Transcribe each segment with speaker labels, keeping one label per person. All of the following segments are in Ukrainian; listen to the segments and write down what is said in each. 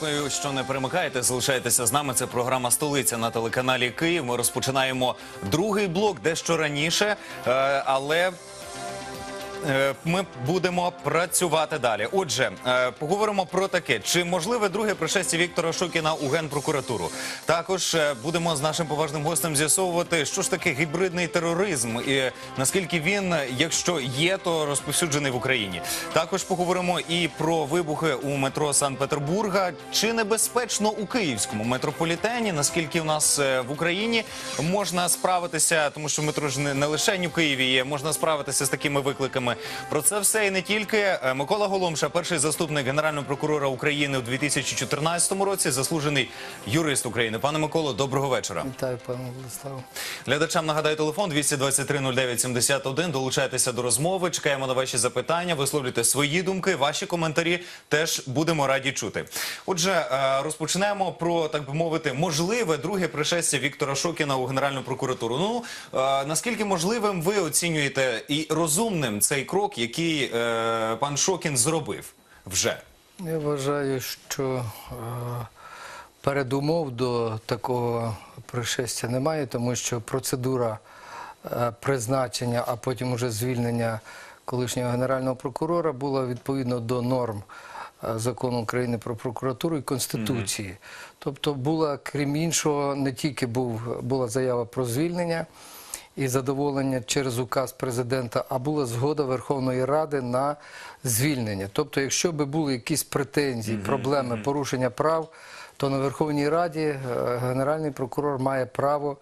Speaker 1: Дякую, що не перемикаєте. Залишайтеся з нами. Це програма Столиця на телеканалі Київ. Ми розпочинаємо другий блок дещо раніше, е, але. Е, Ми будемо працювати далі. Отже, е, поговоримо про таке: чи можливе друге пришестя Віктора Шокіна у генпрокуратуру? Також е, будемо з нашим поважним гостем з'ясовувати, що ж таке гібридний тероризм і наскільки він, якщо є, то розповсюджений в Україні. Також поговоримо і про вибухи у метро Санкт-Петербурга. Чи небезпечно у київському метрополітені? Наскільки в нас в Україні можна справитися, тому що метро ж не, лише в Києві є, можна справитися з такими викликами. Про це все і не тільки. Е, Микола Голомша, перший заступник генерального прокурора України у 2014 році, заслужений юрист України. Пане Миколо, доброго вечора.
Speaker 2: Вітаю, пане Владиславе.
Speaker 1: Глядачам нагадаю телефон 223 09 71. Долучайтеся до розмови. Чекаємо на ваші запитання. Висловлюйте свої думки, ваші коментарі. Теж будемо раді чути. Отже, е, розпочнемо про так би мовити можливе друге пришестя Віктора Шокіна у Генеральну прокуратуру. Ну е, наскільки можливим ви оцінюєте і розумним цей крок, який е, пан Шокін зробив вже?
Speaker 2: Я вважаю, що е, передумов до такого пришестя немає, тому що процедура е, призначення, а потім уже звільнення колишнього генерального прокурора була відповідно до норм е, закону України про прокуратуру і Конституції. Тобто була, крім іншого, не тільки був, була заява про звільнення і задоволення через указ президента, а була згода Верховної Ради на звільнення. Тобто, якщо би були якісь претензії, проблеми, порушення прав, то на Верховній Раді е, Генеральний прокурор має право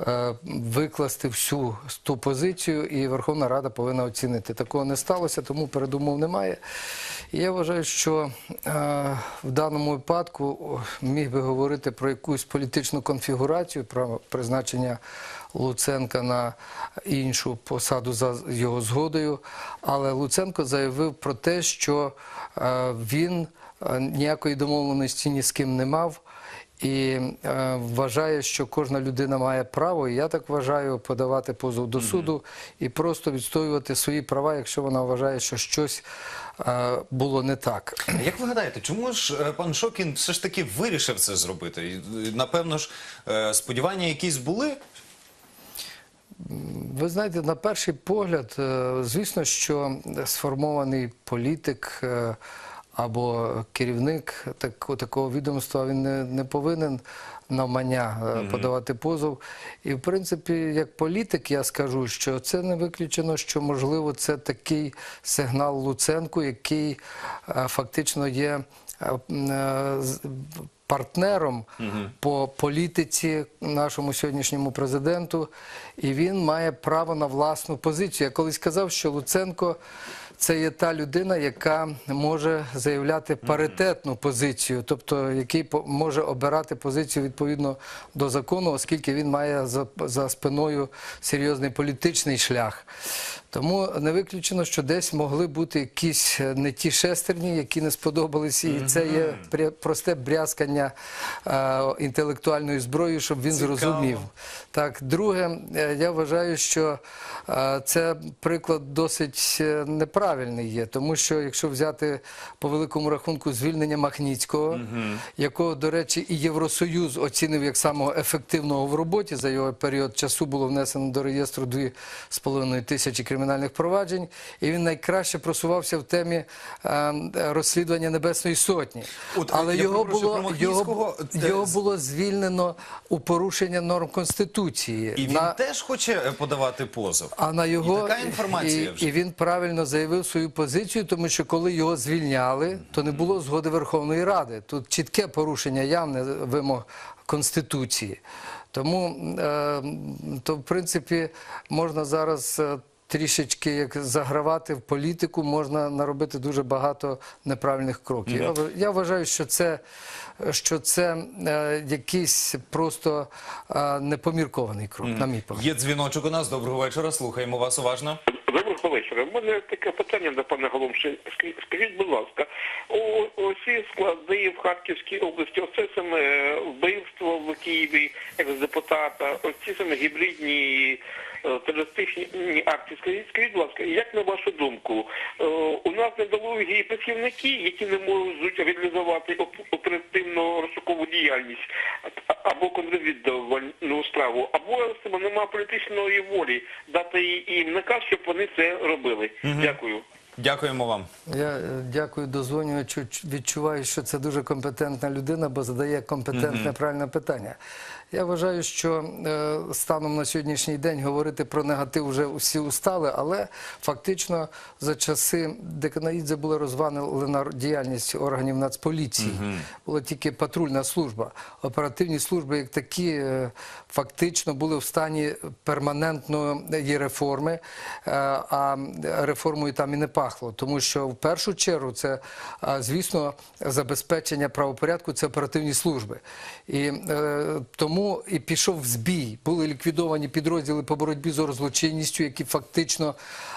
Speaker 2: е, викласти всю ту позицію, і Верховна Рада повинна оцінити. Такого не сталося, тому передумов немає. І я вважаю, що е, в даному випадку міг би говорити про якусь політичну конфігурацію, про призначення Луценка на іншу посаду за його згодою. Але Луценко заявив про те, що він ніякої домовленості ні з ким не мав. І е, вважає, що кожна людина має право, і я так вважаю, подавати позов до суду і просто відстоювати свої права, якщо вона вважає, що щось е, було не так.
Speaker 1: Як ви гадаєте, чому ж е, пан Шокін все ж таки вирішив це зробити? Е, Напевно ж, е, сподівання якісь були.
Speaker 2: Ви знаєте, на перший погляд, е, звісно, що сформований політик е, або керівник так- такого відомства він не, не повинен навмання е, подавати позов. І, в принципі, як політик, я скажу, що це не виключено, що можливо це такий сигнал Луценку, який е, фактично є. е, партнером по політиці нашому сьогоднішньому президенту, і він має право на власну позицію. Я колись казав, що Луценко це є та людина, яка може заявляти паритетну позицію, тобто який може обирати позицію відповідно до закону, оскільки він має за, за спиною серйозний політичний шлях. Тому не виключено, що десь могли бути якісь е, не ті шестерні, які не сподобались, і це є просте брязкання е, інтелектуальною зброєю, щоб він
Speaker 1: Цікаво.
Speaker 2: зрозумів. Так, друге, е, я вважаю, що е, це приклад досить неправильний є, тому що якщо взяти по великому рахунку звільнення Махніцького, якого, до речі, і Євросоюз оцінив як самого ефективного в роботі, за його період часу було внесено до реєстру 2,5 тисячі кримінальних проваджень, і він найкраще просувався в темі е, розслідування Небесної Сотні.
Speaker 1: От,
Speaker 2: Але його було, його,
Speaker 1: це-
Speaker 2: його було звільнено у порушення норм Конституції.
Speaker 1: І він
Speaker 2: На-
Speaker 1: теж хоче е, подавати позов.
Speaker 2: а на його
Speaker 1: І така інформація
Speaker 2: і,
Speaker 1: вже.
Speaker 2: і він правильно заявив свою позицію, тому що коли його звільняли, то не було згоди Верховної Ради. Тут чітке порушення явне вимог Конституції. Тому е, то, в принципі, можна зараз. Трішечки як загравати в політику, можна наробити дуже багато неправильних кроків. Я, я вважаю, що це, що це е, якийсь просто е, непоміркований крок, на мій погляд.
Speaker 1: Є дзвіночок у нас. Доброго вечора. Слухаємо вас уважно.
Speaker 3: Доброго вечора. У мене таке питання до пана Голомши. Ск- Скажіть, будь ласка, у усі склади в Харківській області, оце саме вбивство в Києві екс-депутата, оці саме гібридні терористичні ні, акції. Скажіть, скажіть, будь ласка, як на вашу думку, е, у нас недолугі працівники, які не можуть реалізувати оперативну розшукову діяльність або контрвіддавальну справу, або немає політичної волі дати їм наказ, щоб вони це робили. Дякую.
Speaker 1: Дякуємо вам.
Speaker 2: Я е, дякую дозвонювачу. Відчуваю, що це дуже компетентна людина, бо задає компетентне правильне питання. Я вважаю, що е, станом на сьогоднішній день говорити про негатив вже всі устали, але фактично за часи Деканаїдзе була розвалена діяльність органів Нацполіції. Була тільки патрульна служба. Оперативні служби, як такі, е, фактично були в стані перманентної реформи, е, а реформою там і не пахло. Тому що в першу чергу це, звісно, забезпечення правопорядку це оперативні служби. І е, тому і пішов в збій. Були ліквідовані підрозділи по боротьбі з оргзлочинністю, які фактично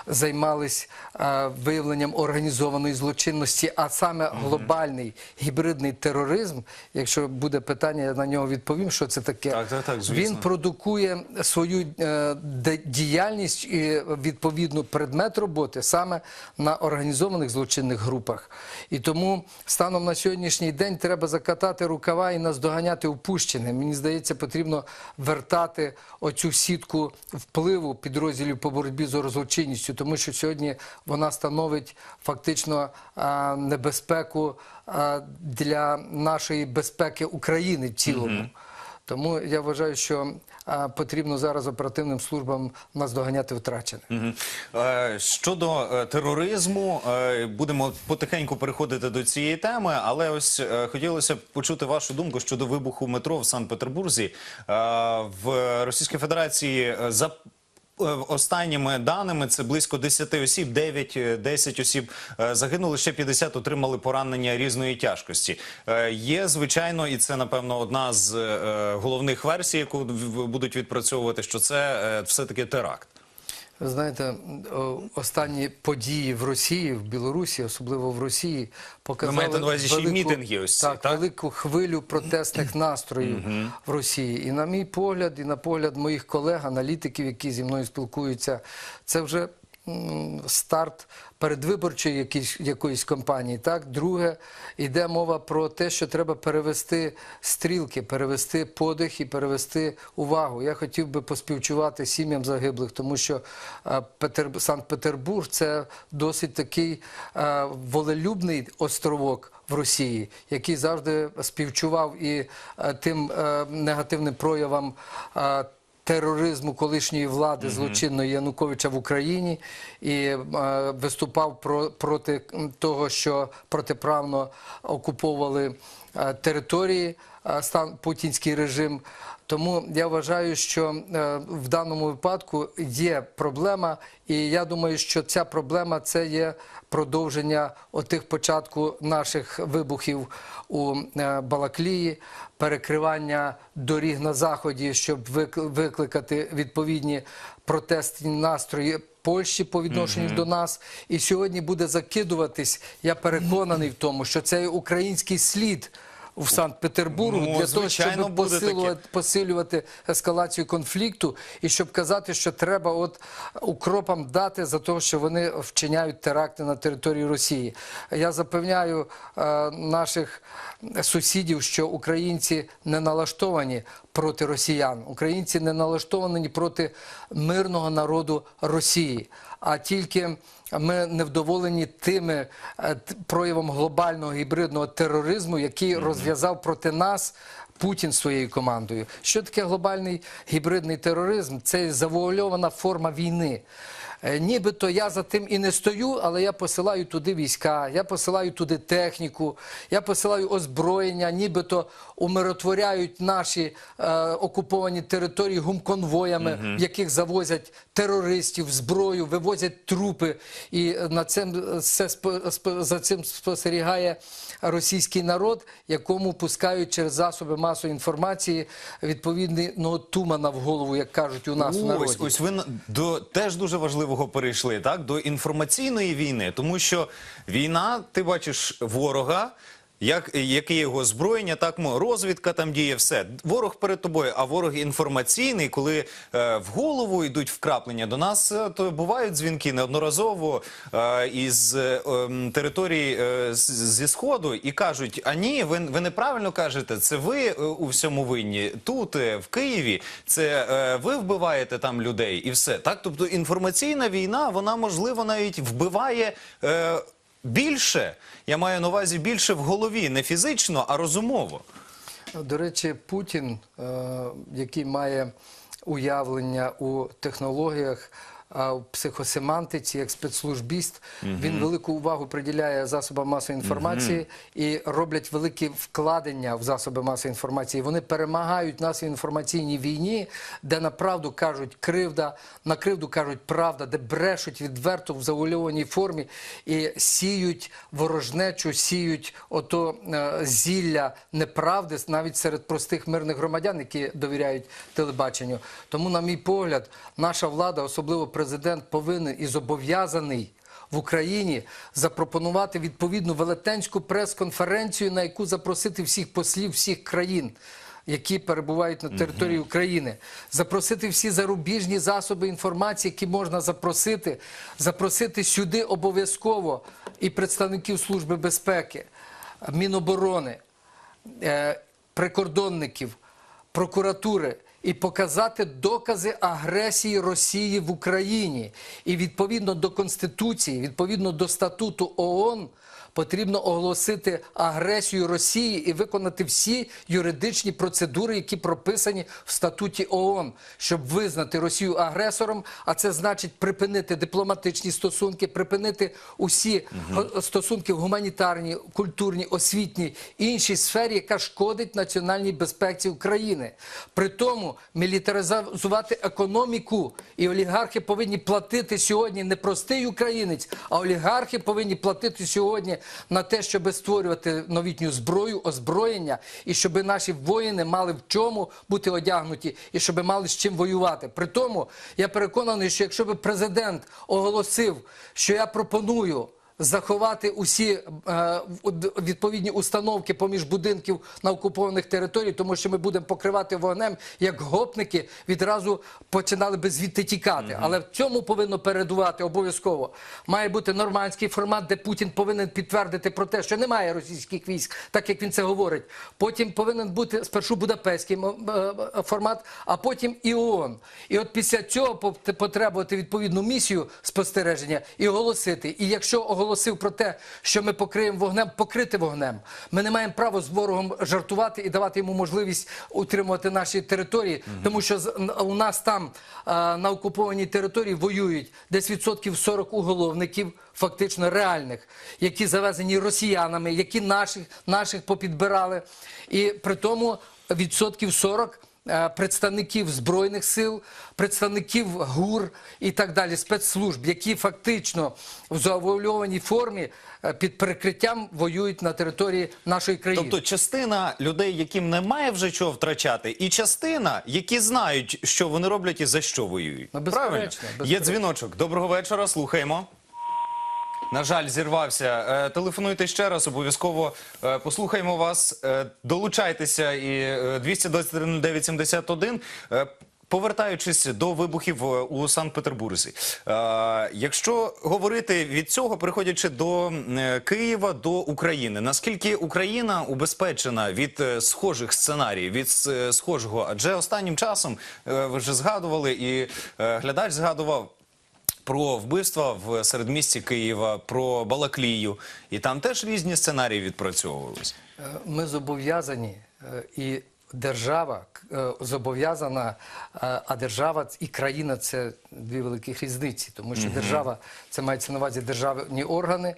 Speaker 2: займались е, виявленням організованої злочинності, а саме глобальний гібридний тероризм. Якщо буде питання, я на нього відповім, що це таке.
Speaker 1: Так, так, так, звісно.
Speaker 2: Він продукує свою е, діяльність і відповідно предмет роботи саме на організованих злочинних групах. І тому станом на сьогоднішній день треба закатати рукава і наздоганяти упущене. Мені здається, потрібно вертати оцю сітку впливу підрозділів по боротьбі з злочинністю, тому що сьогодні вона становить фактично небезпеку для нашої безпеки України в цілому. Тому я вважаю, що потрібно зараз оперативним службам наздоганяти втрачене.
Speaker 1: Е, Щодо е, тероризму, е, будемо потихеньку переходити до цієї теми, але ось хотілося б почути вашу думку щодо вибуху метро в Санкт-Петербурзі. В Російській Федерації за Останніми даними це близько 10 осіб, 9-10 осіб е, загинули, ще 50 отримали поранення різної тяжкості. Е, Є, звичайно, і це, напевно, одна з е, головних версій, яку будуть відпрацьовувати, що це е, все-таки теракт.
Speaker 2: Знаєте, останні події в Росії, в Білорусі, особливо в Росії, показали
Speaker 1: маєте на увазі ще й мітинги ось ці,
Speaker 2: так,
Speaker 1: так?
Speaker 2: велику хвилю протестних настроїв в Росії. І на мій погляд, і на погляд моїх колег, аналітиків, які зі мною спілкуються, це вже м, старт передвиборчої якісь, якоїсь кампанії. Так, друге, йде мова про те, що треба перевести стрілки, перевести подих і перевести увагу. Я хотів би поспівчувати сім'ям загиблих, тому що е, Петер... Санкт-Петербург це досить такий е, волелюбний островок. В Росії, який завжди співчував і е, тим негативним проявам тероризму колишньої влади злочинної Януковича в Україні і е, виступав про, проти того, що протиправно окуповували е, території е, стан путінський режим. Тому я вважаю, що е, в даному випадку є проблема, і я думаю, що ця проблема це є продовження отих початку наших вибухів у е, Балаклії, перекривання доріг на заході, щоб викликати відповідні протестні настрої. Польщі по відношенню до нас, і сьогодні буде закидуватись. Я переконаний в тому, що це є український слід в Санкт-Петербургу
Speaker 1: Ну,
Speaker 2: для того, щоб посилювати, посилювати ескалацію конфлікту, і щоб казати, що треба от укропам дати за те, що вони вчиняють теракти на території Росії. Я запевняю е, наших сусідів, що українці не налаштовані проти росіян, українці не налаштовані проти мирного народу Росії, а тільки ми невдоволені тими е, проявом глобального гібридного тероризму, який розв'язав проти нас. Путін своєю командою. Що таке глобальний гібридний тероризм? Це завуальована форма війни. Е, Нібито я за тим і не стою, але я посилаю туди війська, я посилаю туди техніку, я посилаю озброєння, нібито умиротворяють наші е, окуповані території гумконвоями, в яких завозять терористів, зброю, вивозять трупи. І на цим все за цим спостерігає російський народ, якому пускають через засоби масової інформації відповідного тумана в голову, як кажуть у нас в народі.
Speaker 1: Ось, ось ви до теж дуже важливого перейшли, так? До інформаційної війни, тому що війна, ти бачиш ворога. Як, яке його озброєння, так розвідка там діє, все. Ворог перед тобою, а ворог інформаційний, коли е, в голову йдуть вкраплення до нас, е, то бувають дзвінки неодноразово е, із е, ем, території е, зі сходу і кажуть: а ні, ви, ви неправильно кажете, це ви е, у всьому винні. Тут, е, в Києві, це е, ви вбиваєте там людей і все. Так, тобто інформаційна війна, вона можливо навіть вбиває. Е, Більше я маю на увазі більше в голові, не фізично, а розумово.
Speaker 2: До речі, Путін, е, який має уявлення у технологіях, в психосемантиці, як спецслужбіст, він велику увагу приділяє засобам масової інформації і роблять великі вкладення в засоби масової інформації. Вони перемагають нас в інформаційній війні, де на правду кажуть кривда, на кривду кажуть правда, де брешуть відверто в завуальованій формі і сіють ворожнечу, сіють ото е, зілля неправди навіть серед простих мирних громадян, які довіряють телебаченню. Тому, на мій погляд, наша влада, особливо президент, повинен і зобов'язаний. В Україні запропонувати відповідну велетенську прес-конференцію, на яку запросити всіх послів всіх країн, які перебувають на території України, запросити всі зарубіжні засоби інформації, які можна запросити, запросити сюди обов'язково і представників Служби безпеки, Міноборони, е, прикордонників, прокуратури і показати докази агресії Росії в Україні. І відповідно до Конституції, відповідно до статуту ООН, потрібно оголосити агресію Росії і виконати всі юридичні процедури, які прописані в статуті ООН, щоб визнати Росію агресором. А це значить припинити дипломатичні стосунки, припинити усі о- стосунки в гуманітарній, культурній, освітній іншій сфері, яка шкодить національній безпеці України. При тому мілітаризувати економіку, і олігархи повинні платити сьогодні не простий українець, а олігархи повинні платити сьогодні на те, щоб створювати новітню зброю, озброєння, і щоб наші воїни мали в чому бути одягнуті, і щоб мали з чим воювати. При тому я переконаний, що якщо би президент оголосив, що я пропоную. Заховати усі е, відповідні установки поміж будинків на окупованих територіях, тому що ми будемо покривати вогнем, як гопники відразу починали би звідти тікати. Але в цьому повинно передувати обов'язково. Має бути нормандський формат, де Путін повинен підтвердити про те, що немає російських військ, так як він це говорить. Потім повинен бути спершу Будапештський е, формат, а потім і ООН. І от після цього пот- потребувати відповідну місію спостереження і оголосити. І якщо оголосив про те, що ми покриємо вогнем, покрити вогнем. Ми не маємо права з ворогом жартувати і давати йому можливість утримувати наші території, тому що у нас там на окупованій території воюють десь відсотків 40 уголовників, фактично реальних, які завезені росіянами, які наших, наших попідбирали. І при тому відсотків 40 е, представників збройних сил, представників ГУР і так далі, спецслужб, які фактично в завуальованій формі е, під прикриттям воюють на території нашої країни.
Speaker 1: Тобто частина людей, яким немає вже чого втрачати, і частина, які знають, що вони роблять і за що воюють.
Speaker 2: Ну, безперечно,
Speaker 1: Правильно?
Speaker 2: безперечно.
Speaker 1: Є дзвіночок. Доброго вечора. Слухаємо. На жаль, зірвався. Е, Телефонуйте ще раз, обов'язково е, послухаємо вас. Е, Долучайтеся і е, 223-09-71. Е, Повертаючись до вибухів у Санкт-Петербурзі, Е, якщо говорити від цього, переходячи до Києва, до України, наскільки Україна убезпечена від схожих сценаріїв, від схожого? Адже останнім часом ви вже згадували, і глядач згадував про вбивства в середмісті Києва, про Балаклію, і там теж різні сценарії відпрацьовувалися.
Speaker 2: Е, Ми зобов'язані е, і держава е, зобов'язана, а держава і країна це дві великих різниці, тому що держава це мається на увазі державні органи,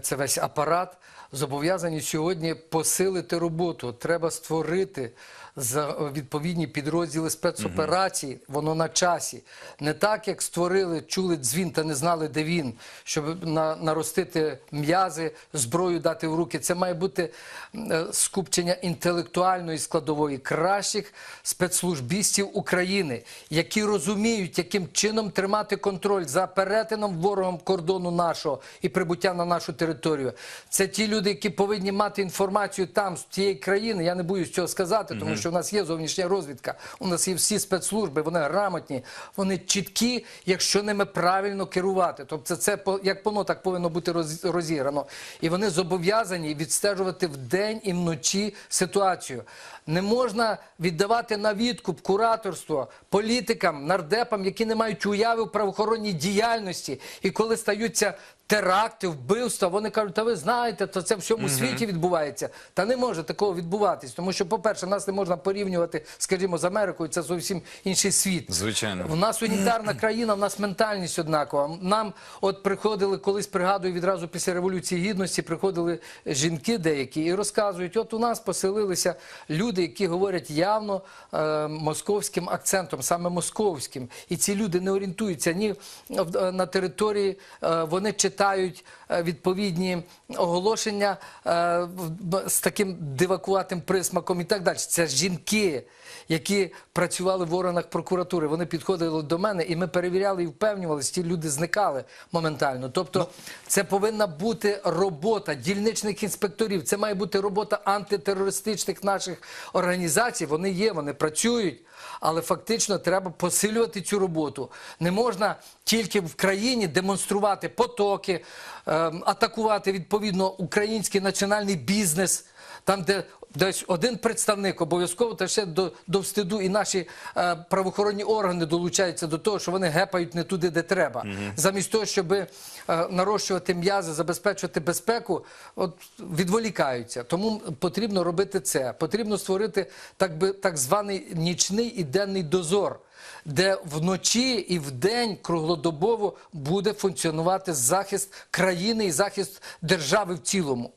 Speaker 2: це весь апарат. Зобов'язані сьогодні посилити роботу. Треба створити за відповідні підрозділи спецоперацій. Воно на часі. Не так, як створили, чули дзвін та не знали, де він, щоб на, наростити м'язи, зброю дати в руки. Це має бути е, скупчення інтелектуальної складової кращих спецслужбістів України, які розуміють, яким чином тримати контроль за перетином ворогом кордону нашого і прибуття на нашу територію. Це ті люди, які повинні мати інформацію там з тієї країни. Я не боюсь цього сказати, тому що в нас є зовнішня розвідка, у нас є всі спецслужби, вони грамотні, вони чіткі, якщо ними правильно керувати. Тобто це як воно так повинно бути роз- розіграно. І вони зобов'язані відстежувати вдень і вночі ситуацію. Не можна віддавати на відкуп кураторство політикам, нардепам, які не мають уяви в правоохоронній діяльності. І коли стаються теракти, вбивства, вони кажуть, та ви знаєте, то це в всьому світі відбувається. Та не може такого відбуватись, тому що, по-перше, нас не можна порівнювати, скажімо, з Америкою, це зовсім інший світ.
Speaker 1: Звичайно.
Speaker 2: У нас унітарна країна, в нас ментальність однакова. Нам от приходили колись, пригадую, відразу після революції гідності приходили жінки деякі і розказують: от у нас поселилися люди, які говорять явно е, московським акцентом, саме московським. І ці люди не орієнтуються ні е, на території, е, вони читають е, відповідні оголошення е, з таким дивакуватим присмаком і так далі. Це жінки які працювали в органах прокуратури. Вони підходили до мене, і ми перевіряли і впевнювалися, ті люди зникали моментально. Тобто, це повинна бути робота дільничних інспекторів. Це має бути робота антитерористичних наших організацій. Вони є, вони працюють. Але фактично треба посилювати цю роботу. Не можна тільки в країні демонструвати потоки, ем, атакувати відповідно український національний бізнес. Там, де десь один представник обов'язково та ще до, до встиду, і наші е, правоохоронні органи долучаються до того, що вони гепають не туди, де треба. Замість того, щоб е, нарощувати м'язи, забезпечувати безпеку, от відволікаються. Тому потрібно робити це. Потрібно створити так би так званий нічний і денний дозор. Де вночі і вдень круглодобово буде функціонувати захист країни і захист держави в цілому.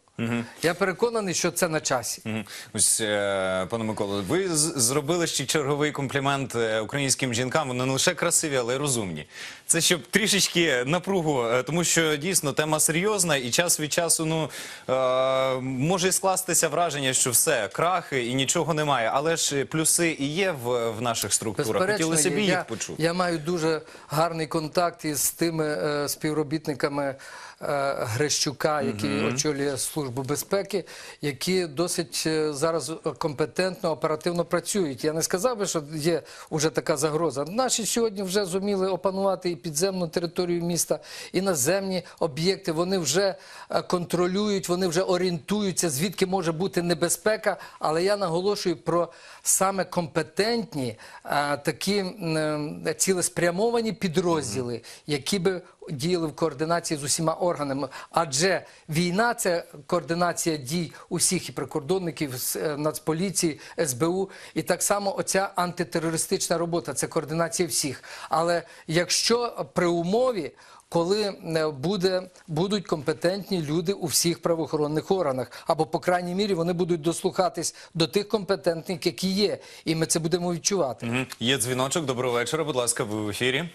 Speaker 2: Я переконаний, що це на часі.
Speaker 1: Мгм. Ось, е, пане Миколо, ви з- зробили ще черговий комплімент е, українським жінкам. Вони не лише красиві, але й розумні. Це щоб трішечки напругу, е, тому що дійсно тема серйозна, і час від часу ну е, може скластися враження, що все крахи і нічого немає. Але ж плюси і є в, в наших структурах. Хотілося б їх почути.
Speaker 2: я маю дуже гарний контакт із тими е, співробітниками е, Грещука, який очолює службу безпеки, які досить е, зараз компетентно, оперативно працюють. Я не сказав би, що є вже така загроза. Наші сьогодні вже зуміли опанувати і підземну територію міста, і наземні об'єкти. Вони вже е, контролюють, вони вже орієнтуються, звідки може бути небезпека. Але я наголошую про саме компетентні е, такі е, цілеспрямовані підрозділи, які би діяли в координації з усіма органами. Адже війна це координація дій усіх і прикордонників е, Нацполіції, СБУ, і так само оця антитерористична робота це координація всіх. Але якщо при умові коли е, буде, будуть компетентні люди у всіх правоохоронних органах, або, по крайній мірі, вони будуть дослухатись до тих компетентних, які є, і ми це будемо відчувати.
Speaker 1: Мгм. Є дзвіночок. Доброго вечора. Будь ласка, ви в ефірі.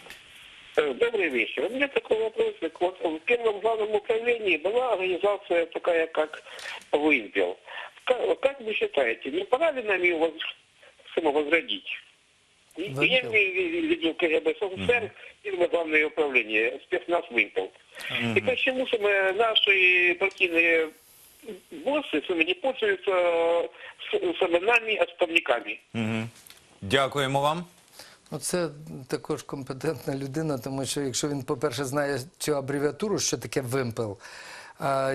Speaker 3: Э, Добрый вечер. У меня такой вопросик. Вот в первом главном управлении была организация такая, как «Вымпел». Как, как вы считаете, не пора ли нам ее воз- самовозродить? И- Я
Speaker 2: «Вымпел».
Speaker 3: имею в виду КГБ СССР, первое главное управление, спецназ «Вымпел». И почему самые наши партийные боссы сами не пользуются с- сами нами отставниками?
Speaker 1: Мгм. Дякуємо вам.
Speaker 2: Це також компетентна людина, тому що якщо він, по-перше, знає цю абревіатуру, що таке вимпел.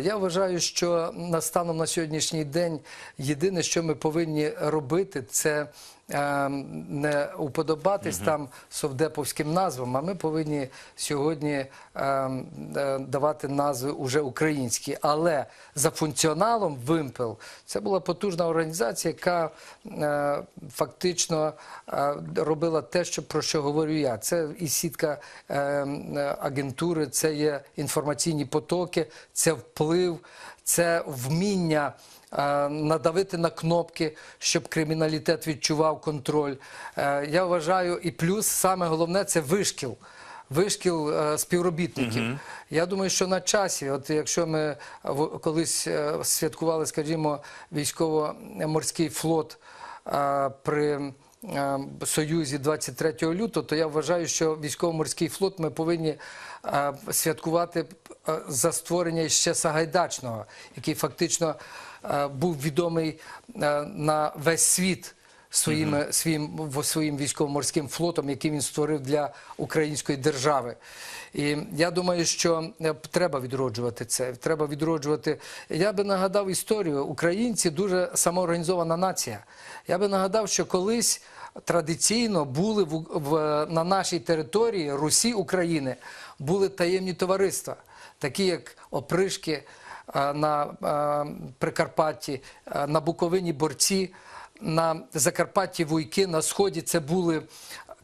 Speaker 2: Я вважаю, що на станом на сьогоднішній день єдине, що ми повинні робити, це не уподобатись там совдеповським назвам, а ми повинні сьогодні е, е, давати назви уже українські. Але за функціоналом вимпел це була потужна організація, яка е, фактично е, робила те, що про що говорю я. Це і сітка е, е, агентури, це є інформаційні потоки, це вплив, це вміння. Е, Надавити на кнопки, щоб криміналітет відчував контроль. Е, Я вважаю, і плюс саме головне це вишкіл. Вишкіл е, співробітників. Я думаю, що на часі, от якщо ми колись святкували, скажімо, військово-морський флот при Союзі 23 лютого, то я вважаю, що військово-морський флот ми повинні святкувати за створення ще Сагайдачного, який фактично був відомий е, на весь світ своїм, своїм, в- своїм військово-морським флотом, який він створив для української держави. І я думаю, що е, треба відроджувати це. Треба відроджувати. Я би нагадав історію. Українці дуже самоорганізована нація. Я би нагадав, що колись традиційно були в, в, на нашій території Русі України були таємні товариства, такі як опришки е, на е, Прикарпатті, е, на Буковині борці, на Закарпатті вуйки, на сході це були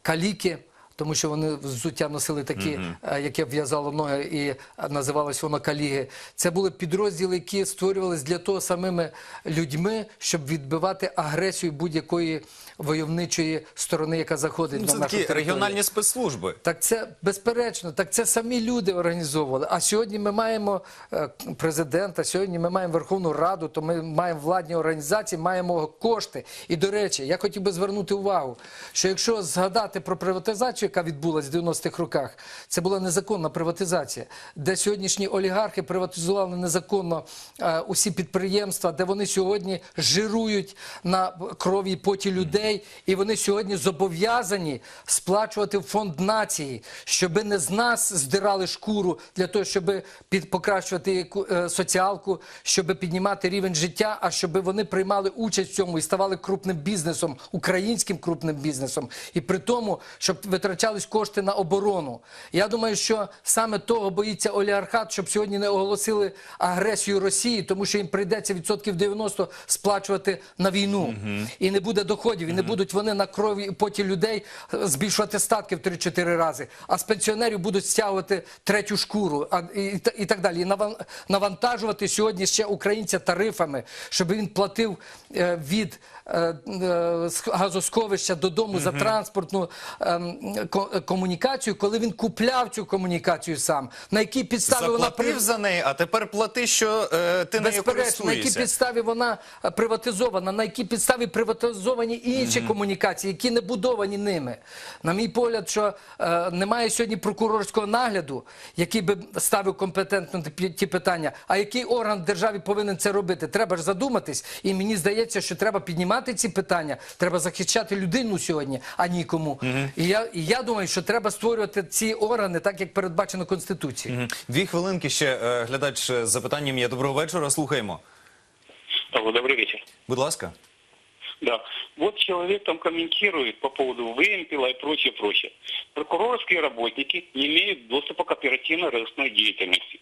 Speaker 2: каліки. Тому що вони взуття носили такі, е, яке в'язало ноги, і е, називалось воно каліги. Це були підрозділи, які створювалися для того самими людьми, щоб відбивати агресію будь-якої войовничої сторони, яка заходить
Speaker 1: Ну,
Speaker 2: на
Speaker 1: це
Speaker 2: нашу
Speaker 1: такі
Speaker 2: територію.
Speaker 1: регіональні спецслужби.
Speaker 2: Так це безперечно, так це самі люди організовували. А сьогодні ми маємо е, президента, сьогодні ми маємо Верховну Раду, то ми маємо владні організації, маємо кошти. І до речі, я хотів би звернути увагу, що якщо згадати про приватизацію, яка відбулася в 90-х роках, це була незаконна приватизація, де сьогоднішні олігархи приватизували незаконно е, усі підприємства, де вони сьогодні жирують на крові і поті людей, і вони сьогодні зобов'язані сплачувати в фонд нації, щоб не з нас здирали шкуру для того, щоб під покращувати е, соціалку, щоб піднімати рівень життя, а щоб вони приймали участь в цьому і ставали крупним бізнесом, українським крупним бізнесом, і при тому, щоб витрачались кошти на оборону. Я думаю, що саме того боїться олігархат, щоб сьогодні не оголосили агресію Росії, тому що їм прийдеться відсотків 90 сплачувати на війну, і не буде доходів, і не будуть вони на крові і поті людей збільшувати статки в 3-4 рази. А з пенсіонерів будуть стягувати третю шкуру, а і, і так далі. І навантажувати сьогодні ще українця тарифами, щоб він платив е, від газосховища додому за транспортну ем, ко- е, комунікацію, коли він купляв цю комунікацію сам. На якій підставі вона
Speaker 1: Заплатив за неї, а тепер плати, що е, ти нею
Speaker 2: Безперечно, на якій підставі вона е, приватизована, на якій підставі приватизовані інші комунікації, які не будовані ними. На мій погляд, що е, немає сьогодні прокурорського нагляду, який би ставив компетентно ті- ті питання. А який орган в державі повинен це робити? Треба ж задуматись. І мені здається, що треба піднімати ці питання, треба захищати людину сьогодні, а нікому. І я, і я думаю, що треба створювати ці органи, так як передбачено Конституцією.
Speaker 1: Мгм. Дві хвилинки ще е, глядач з запитанням є. Доброго вечора, слухаємо.
Speaker 3: Алло, добрый вечер.
Speaker 1: Будь ласка.
Speaker 3: Да. Вот человек там комментирует по поводу вымпела и прочее, прочее. Прокурорские работники не имеют доступа к оперативно-розыскной деятельности.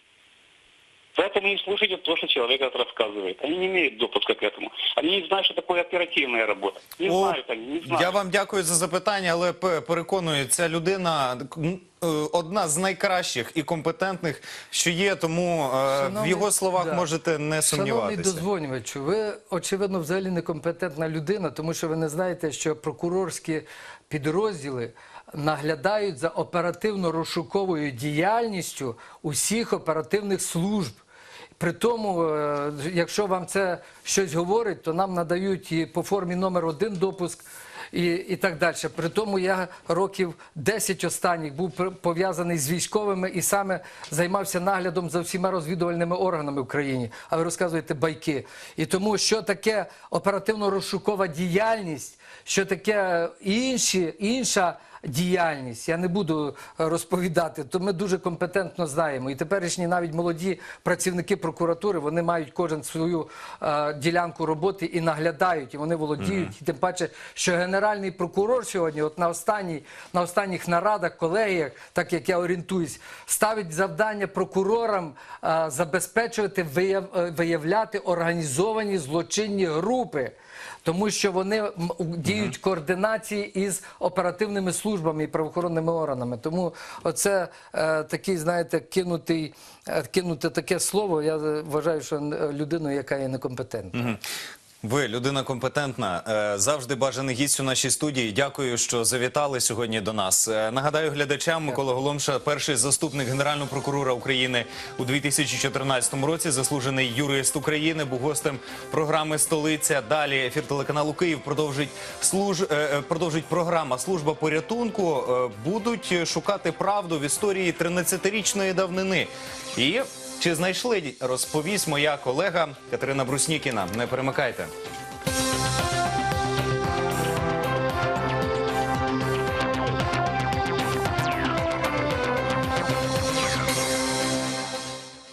Speaker 3: Поэтому не слушайте то, что человек это рассказывает. Они не имеют допуска к этому. Они не знают, что такое оперативная работа. Не
Speaker 1: О,
Speaker 3: знают они, не знают.
Speaker 1: Я вам дякую за запитання, але пе- переконую, ця людина м, е, одна з найкращих і компетентних, що є, тому е, в
Speaker 2: Шановний-
Speaker 1: його словах
Speaker 2: да.
Speaker 1: можете не
Speaker 2: Шановний
Speaker 1: сумніватися.
Speaker 2: дозвонювачу, ви очевидно взагалі некомпетентна людина, тому що ви не знаєте, що прокурорські підрозділи наглядають за оперативно-розшуковою діяльністю усіх оперативних служб. При тому, е, якщо вам це щось говорить, то нам надають і по формі номер один допуск. І, і так далі. При тому я років 10 останніх був пов'язаний з військовими і саме займався наглядом за всіма розвідувальними органами в країні. А ви розказуєте байки. І тому, що таке оперативно-розшукова діяльність, що таке інші, інша діяльність, я не буду е, розповідати, то ми дуже компетентно знаємо. І теперішні навіть молоді працівники прокуратури вони мають кожен свою е, ділянку роботи і наглядають, і вони володіють. І тим паче, що генеральний прокурор сьогодні, от на останній на останніх нарадах, колегіях, так як я орієнтуюсь, ставить завдання прокурорам е, забезпечувати вияв, е, виявляти організовані злочинні групи. Тому що вони діють в координації із оперативними службами і правоохоронними органами. Тому оце е, такий, знаєте, кинутий, е, кинуте таке слово. Я е, вважаю, що людиною, яка є некомпетентна.
Speaker 1: Ви людина компетентна, е, завжди бажаний гість у нашій студії. Дякую, що завітали сьогодні до нас. Е, Нагадаю глядачам, Микола Голомша, перший заступник генерального прокурора України у 2014 році, заслужений юрист України, був гостем програми Столиця. Далі ефір телеканалу Київ продовжить служ... е, продовжить програма Служба порятунку. Будуть шукати правду в історії 13-річної давнини. І чи знайшли розповість моя колега Катерина Бруснікіна. Не перемикайте.